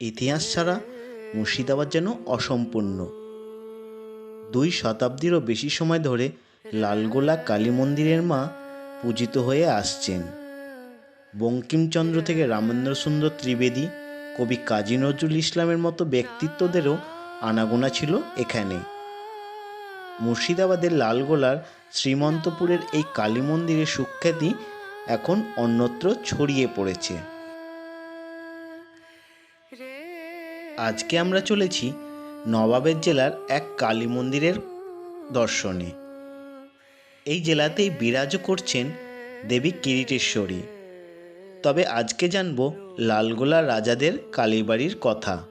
ইতিহাস ছাড়া মুর্শিদাবাদ যেন অসম্পূর্ণ। দুই শতাব্দীরও বেশি সময় ধরে লালগোলা কালী মন্দিরের মা পূজিত হয়ে আসছেন। বঙ্কিমচন্দ্র থেকে রামেন্দ্র সুন্দর ত্রিবেদী, কবি কাজী নজরুল ইসলামের মতো ব্যক্তিত্বদেরও আনাগোনা ছিল এখানে। মুর্শিদাবাদের লালগোলার শ্রীমন্তপুরের এই কালী মন্দিরের সুখ্যাতি এখন অন্যত্র ছড়িয়ে পড়েছে। আজকে আমরা চলেছি নবাবের জেলার এক কালী মন্দিরের দর্শনে। এই জেলাতেই বিরাজ করছেন দেবী কিরিটেশ্বরী। তবে আজকে জানব লালগোলা রাজাদের কালীবাড়ির কথা।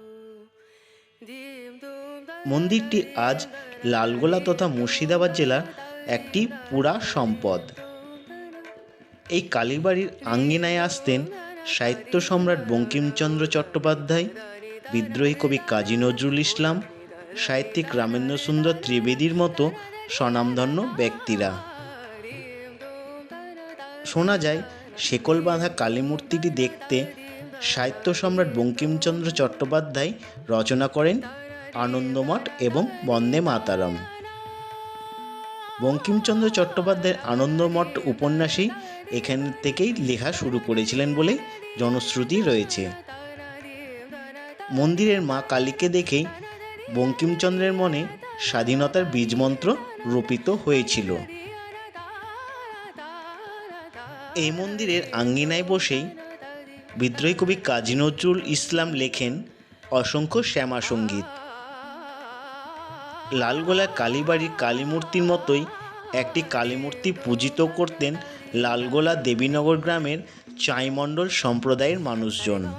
মন্দিরটি আজ লালগোলা তথা মুর্শিদাবাদ জেলার একটি পুরা সম্পদ। এই কালীবাড়ির আঙ্গিনায় আসতেন সাহিত্য সম্রাট বঙ্কিমচন্দ্র চট্টোপাধ্যায়, বিদ্রোহী কবি কাজী নজরুল ইসলাম, সাহিত্যিক রামেন্দ্র সুন্দর ত্রিবেদীর মতো স্বনামধন্য ব্যক্তিরা। শোনা যায়, শেকল বাঁধা কালী মূর্তিটি দেখতে সাহিত্য সম্রাট বঙ্কিমচন্দ্র চট্টোপাধ্যায় রচনা করেন আনন্দমঠ এবং বন্দে মাতারাম। বঙ্কিমচন্দ্র চট্টোপাধ্যায়ের আনন্দমঠ উপন্যাসেই এখান থেকেই লেখা শুরু করেছিলেন বলে জনশ্রুতি রয়েছে। মন্দিরের মা কালীকে দেখেই বঙ্কিমচন্দ্রের মনে স্বাধীনতার বীজমন্ত্র রোপিত হয়েছিল। এই মন্দিরের আঙ্গিনায় বসেই বিদ্রোহী কবি কাজী নজরুল ইসলাম লেখেন অসংখ্য শ্যামা সংগীত লালগোলা কালীবাড়ির কালীমূর্তির মতোই একটি কালীমূর্তি পূজিত করতেন লালগোলা দেবীনগর গ্রামের চাইমণ্ডল সম্প্রদায়ের মানুষজন।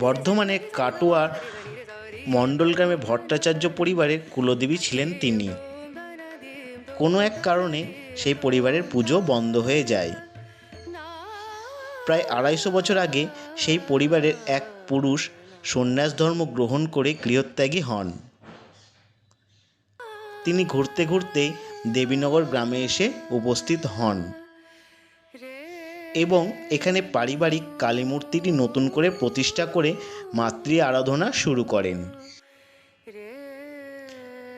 বর্ধমানের কাটোয়ার মণ্ডল গ্রামে ভট্টাচার্য পরিবারের কুলদেবী ছিলেন তিনি। কোনো এক কারণে সেই পরিবারের পুজো বন্ধ হয়ে যায়। প্রায় আড়াইশো বছর আগে সেই পরিবারের এক পুরুষ সন্ন্যাস ধর্ম গ্রহণ করে গৃহত্যাগী হন। তিনি ঘুরতে ঘুরতে দেবীনগর গ্রামে এসে উপস্থিত হন এবং এখানে পারিবারিক কালী মূর্তিটি নতুন করে প্রতিষ্ঠা করে মাতৃ আরাধনা শুরু করেন।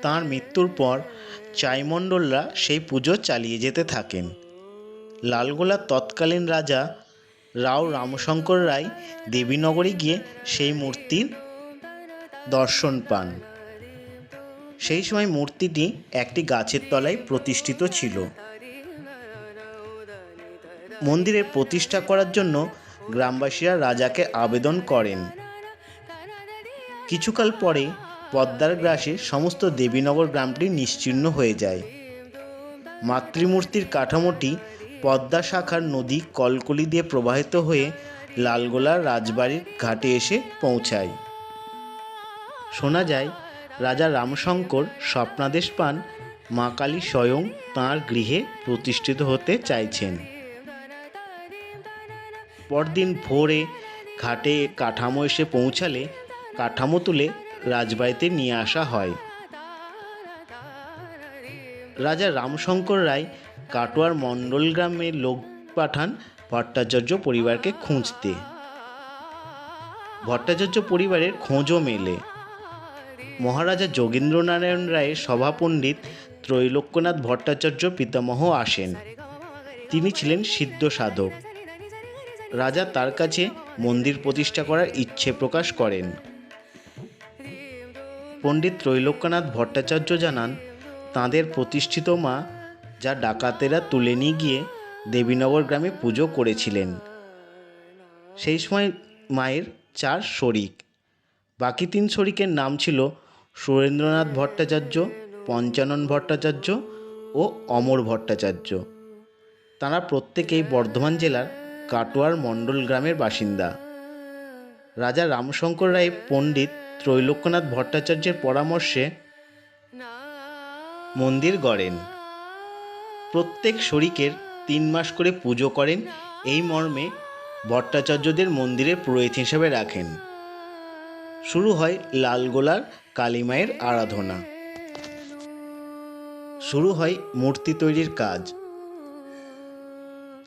তার মৃত্যুর পর চাইমণ্ডলরা সেই পুজো চালিয়ে যেতে থাকেন। লালগোলার তৎকালীন রাজা রাও রামশঙ্কর রায় দেবীনগরে গিয়ে সেই মূর্তির দর্শন পান। সেই সময় মূর্তিটি একটি গাছের তলায় প্রতিষ্ঠিত ছিল। মন্দিরের প্রতিষ্ঠা করার জন্য গ্রামবাসীরা রাজাকে আবেদন করেন। কিছুকাল পরে পদ্মার গ্রাসে সমস্ত দেবীনগর গ্রামটি নিশ্চিহ্ন হয়ে যায়। মাতৃমূর্তির কাঠামোটি পদ্মা শাখার নদী কলকলি দিয়ে প্রবাহিত হয়ে লালগোলার রাজবাড়ির ঘাটে এসে পৌঁছায়। শোনা যায়, রাজা রামশঙ্কর স্বপ্নাদেশ পান, মা কালী স্বয়ং তাঁর গৃহে প্রতিষ্ঠিত হতে চাইছেন। পরদিন ভোরে ঘাটে কাঠামো এসে পৌঁছালে কাঠামো তুলে রাজবাড়িতে নিয়ে আসা হয়। রাজা রামশঙ্কর রায় কাটোয়ার মণ্ডল গ্রামে লোক পাঠান ভট্টাচার্য পরিবারকে খুঁজতে। ভট্টাচার্য পরিবারের খোঁজও মেলে। মহারাজা যোগেন্দ্রনারায়ণ রায়ের সভাপণ্ডিত ত্রৈলোক্যনাথ ভট্টাচার্য পিতামহ আসেন। তিনি ছিলেন সিদ্ধ সাধক। রাজা তার কাছে মন্দির প্রতিষ্ঠা করার ইচ্ছে প্রকাশ করেন। পণ্ডিত ত্রৈলোক্যনাথ ভট্টাচার্য জানান, তাঁদের প্রতিষ্ঠিত মা যা ডাকাতেরা তুলে নিয়ে গিয়ে দেবীনগর গ্রামে পুজো করেছিলেন। সেই সময় মায়ের চার শরিক। বাকি তিন শরিকের নাম ছিল সুরেন্দ্রনাথ ভট্টাচার্য, পঞ্চানন ভট্টাচার্য ও অমর ভট্টাচার্য। তারা প্রত্যেকেই বর্ধমান জেলার কাটোয়ার মণ্ডল গ্রামের বাসিন্দা। রাজা রামশঙ্কর রায় পণ্ডিত ত্রৈলোক্যনাথ ভট্টাচার্যের পরামর্শে মন্দির গড়েন। প্রত্যেক শরিকের তিন মাস করে পুজো করেন, এই মর্মে ভট্টাচার্যদের মন্দিরের পুরোহিত হিসেবে রাখেন। শুরু হয় লালগোলার কালীমায়ের আরাধনা। শুরু হয় মূর্তি তৈরির কাজ।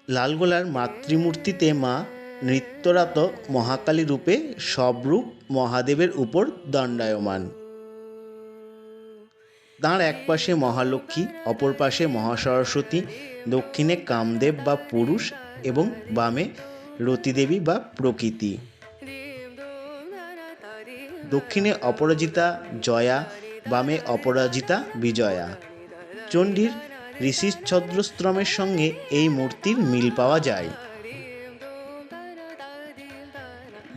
লালগোলার মাতৃমূর্তিতে মা নৃত্যরত মহাকালী রূপে সবরূপ মহাদেবের উপর দণ্ডায়মান। তাঁর এক পাশে মহালক্ষ্মী, অপর পাশে মহাসরস্বতী, দক্ষিণে কামদেব বা পুরুষ এবং বামে রতিদেবী বা প্রকৃতি। দক্ষিণে অপরাজিতা, জয়া, বামে অপরাজিতা, বিজয়া। চণ্ডীর ঋষি ছদ্রস্ত্রমের সঙ্গে এই মূর্তির মিল পাওয়া যায়।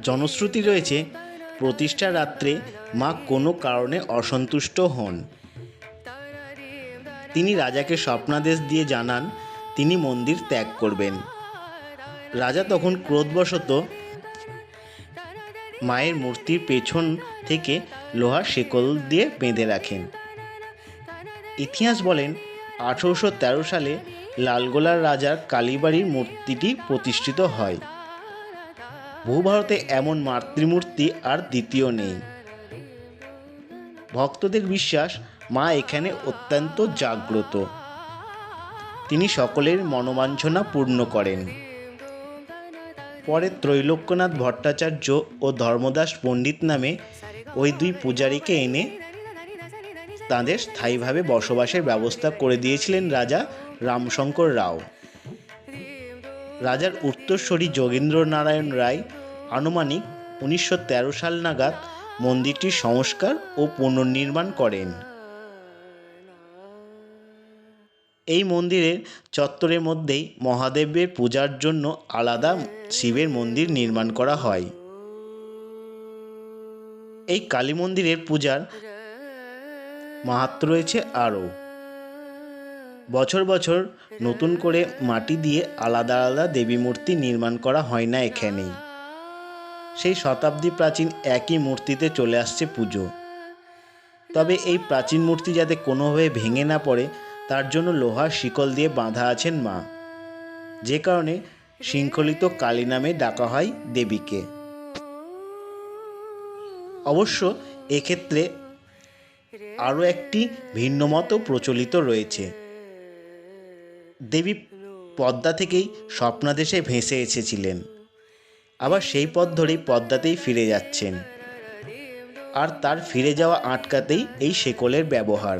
জনশ্রুতি রয়েছে, প্রতিষ্ঠা রাত্রে মা কোনো কারণে অসন্তুষ্ট হন। তিনি রাজাকে স্বপ্নাদেশ দিয়ে জানান, তিনি মন্দির ত্যাগ করবেন। রাজা তখন ক্রোধবশত মায়ের মূর্তির পেছন থেকে লোহার শেকল দিয়ে বেঁধে রাখেন। ইতিহাস বলেন, আঠেরোশো তেরো সালে লালগোলার রাজার কালীবাড়ির মূর্তিটি প্রতিষ্ঠিত হয়। ভূভারতে এমন মাতৃমূর্তি আর দ্বিতীয় নেই। ভক্তদের বিশ্বাস মা এখানে অত্যন্ত জাগ্রত। তিনি সকলের মনোবাঞ্ছনা পূর্ণ করেন। পরে ত্রৈলোক্যনাথ ভট্টাচার্য ও ধর্মদাস পণ্ডিত নামে ওই দুই পূজারীকে এনে তাদের স্থায়ীভাবে বসবাসের ব্যবস্থা করে দিয়েছিলেন রাজা রামশঙ্কর রাও। রাজার উত্তরস্বরী যোগেন্দ্র নারায়ণ রায় আনুমানিক উনিশশো তেরো সাল নাগাদ মন্দিরটির সংস্কার ও পুনর্নির্মাণ করেন। এই মন্দিরের চত্বরের মধ্যেই মহাদেবের পূজার জন্য আলাদা শিবের মন্দির নির্মাণ করা হয়। এই কালী মন্দিরের পূজার মাহাত্ম রয়েছে আরও। বছর বছর নতুন করে মাটি দিয়ে আলাদা আলাদা দেবী মূর্তি নির্মাণ করা হয় না এখানেই। সেই শতাব্দী প্রাচীন একই মূর্তিতে চলে আসছে পুজো। তবে এই প্রাচীন মূর্তি যাতে কোনোভাবে ভেঙে না পড়ে তার জন্য লোহার শিকল দিয়ে বাঁধা আছেন মা। যে কারণে শৃঙ্খলিত কালী নামে ডাকা হয় দেবীকে। অবশ্য এক্ষেত্রে আরও একটি ভিন্ন মতও প্রচলিত রয়েছে। দেবী পদ্মা থেকেই স্বপ্নাদেশে ভেসে এসেছিলেন। আবার সেই পথ ধরেই পদ্মাতেই ফিরে যাচ্ছেন। আর তার ফিরে যাওয়া আটকাতেই এই শেকলের ব্যবহার।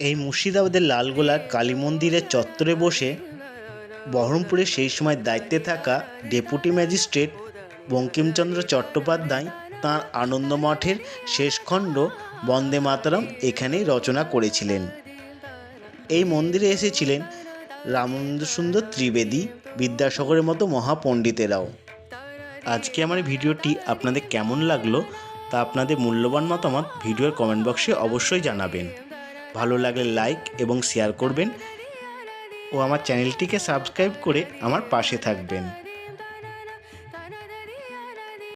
এই মুর্শিদাবাদের লালগোলার কালী মন্দিরের চত্বরে বসে বহরমপুরে সেই সময় দায়িত্বে থাকা ডেপুটি ম্যাজিস্ট্রেট বঙ্কিমচন্দ্র চট্টোপাধ্যায় তাঁর আনন্দমঠের শেষ খণ্ড বন্দে মাতরম এখানেই রচনা করেছিলেন। এই মন্দিরে এসেছিলেন রামানন্দ সুন্দর ত্রিবেদী বিদ্যাসাগরের মতো মহাপণ্ডিতেরাও। আজকে আমার ভিডিওটি আপনাদের কেমন লাগল তা আপনাদের মূল্যবান মতামত ভিডিওর কমেন্ট বক্সে অবশ্যই জানাবেন। ভালো লাগলে লাইক এবং শেয়ার করবেন। ও আমার চ্যানেলটিকে সাবস্ক্রাইব করে আমার পাশে থাকবেন।